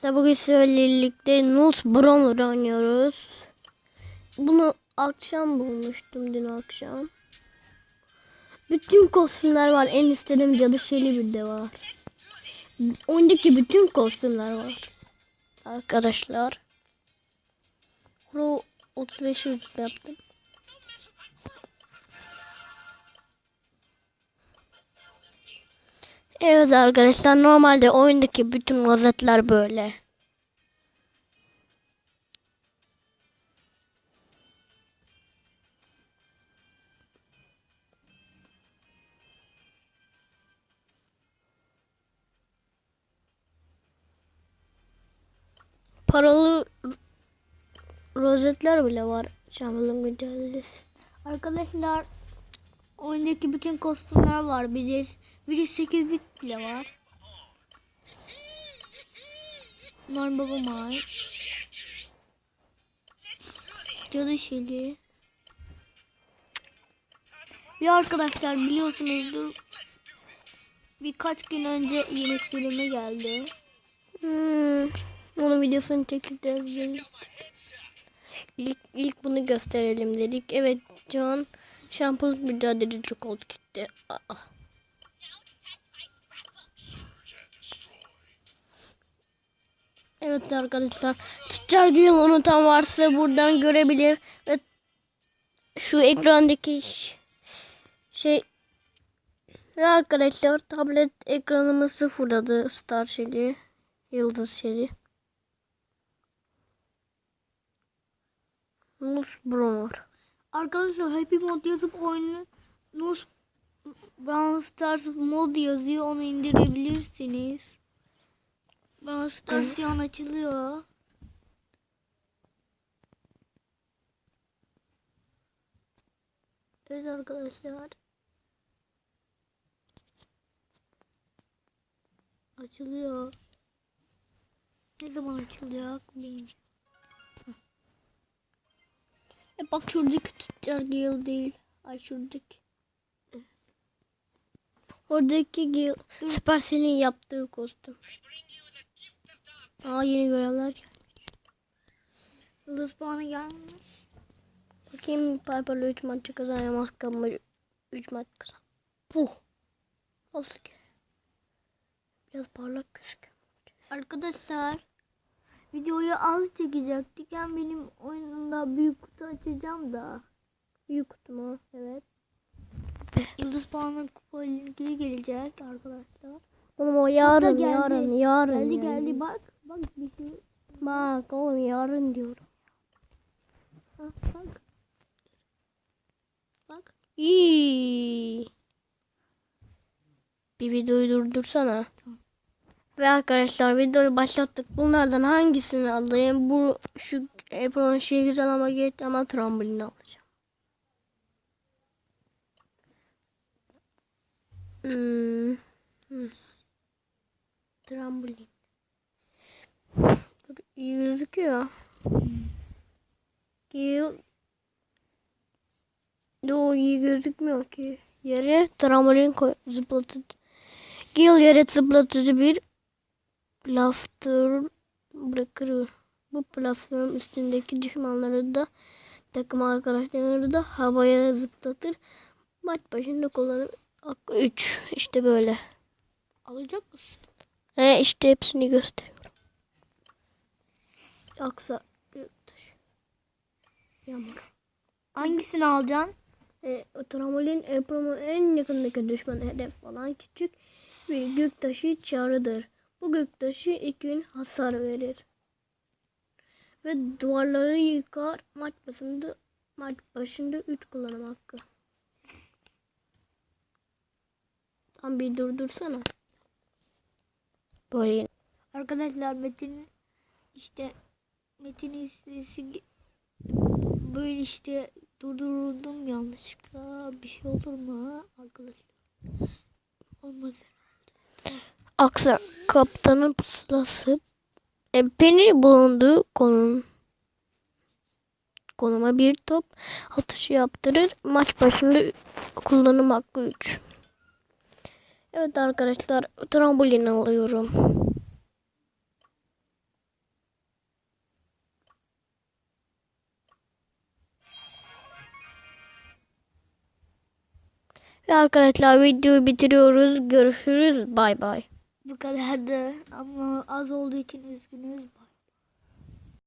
Sizlerle birlikte Nulls Brawler oynuyoruz. Bunu akşam bulmuştum dün akşam. Bütün kostümler var. En istediğim cadı şeyli bir de var. Oyundaki bütün kostümler var. Arkadaşlar. Pro 35 rütbe yaptım. Evet arkadaşlar normalde oyundaki bütün rozetler böyle. Paralı rozetler bile var. Şampiyonluk mücadelesi. Arkadaşlar oyundaki bütün kostümler var. Bir de, bir de 8 bit bile var. Norm Baba May. Cadı Şeli. Bir arkadaşlar biliyorsunuzdur. Birkaç gün önce yeni filmi geldi. Hmm, onun videosunu dedik. İlk, ilk bunu gösterelim dedik. Evet şu an şampiyonluk mücadelesi çok oldu gitti. Aa. Evet arkadaşlar. Gül unutan varsa buradan görebilir. Ve şu ekrandaki şey ve arkadaşlar tablet ekranımı sıfırladı Star Shell'i. Yıldız Shell'i. Nus Bromor. Arkadaşlar Happy Mod yazıp oyunu Nus Brawl Stars mod yazıyor. Onu indirebilirsiniz. Brawl Stars şu an açılıyor. Evet arkadaşlar. Açılıyor. Ne zaman açılacak bilmiyorum. E bak şuradaki Tüccar Gil değil. Ay şuradaki. Oradaki Gil. Supercell'in yaptığı kostüm. Aa yeni görevler. Yıldız puanı gelmiş. Bakayım Piper'la 3 maçı kazanamaz ama 3 maç kazan. Puh. Nasıl ki? Biraz parlak gözüküyor. Arkadaşlar videoyu az çekecektik. Yani benim oyunumda büyük kutu açacağım da. Büyük kutu mu? Evet. Yıldız puanı kupa ilgili gelecek arkadaşlar. Oğlum o yarın geldi. yarın yarın. Geldi yani. geldi bak. Bak bir şey. Bak oğlum yarın diyorum. Bak bak. Bak. İyi. Bir videoyu durdursana. Ve arkadaşlar videoyu başlattık. Bunlardan hangisini alayım? Bu şu Apron şey güzel ama geç ama trambolini alacağım. Hmm. hmm. Dur, iyi gözüküyor. Gel. Yo iyi gözükmüyor ki. Yere trambolin koy zıplatıcı. Gel yere zıplatıcı bir plaftır bırakır. Bu plaftırın üstündeki düşmanları da takım arkadaşlarını da havaya zıplatır. Maç başında kullanım hakkı 3. İşte böyle. Alacak mısın? He işte hepsini gösteriyorum. Aksa Göktaş. Yağmur. Hangisini alacaksın? E, trambolin Erpram'ın en yakındaki düşman hedef falan küçük bir göktaşı çağrıdır. Bu göktaşı iki gün hasar verir. Ve duvarları yıkar. Maç başında maç başında 3 kullanım hakkı. Tam bir durdursana. Böyle Arkadaşlar Metin işte Metin'in sesi ge- böyle işte durdurdum yanlışlıkla bir şey olur mu arkadaşlar? Olmaz. Aksa kaptanın pusulası e, Penny bulunduğu konum konuma bir top atışı yaptırır. Maç başında kullanım hakkı 3. Evet arkadaşlar trambolin alıyorum. Ve arkadaşlar videoyu bitiriyoruz. Görüşürüz. Bay bay. Bu kadardı ama az olduğu için üzgünüz.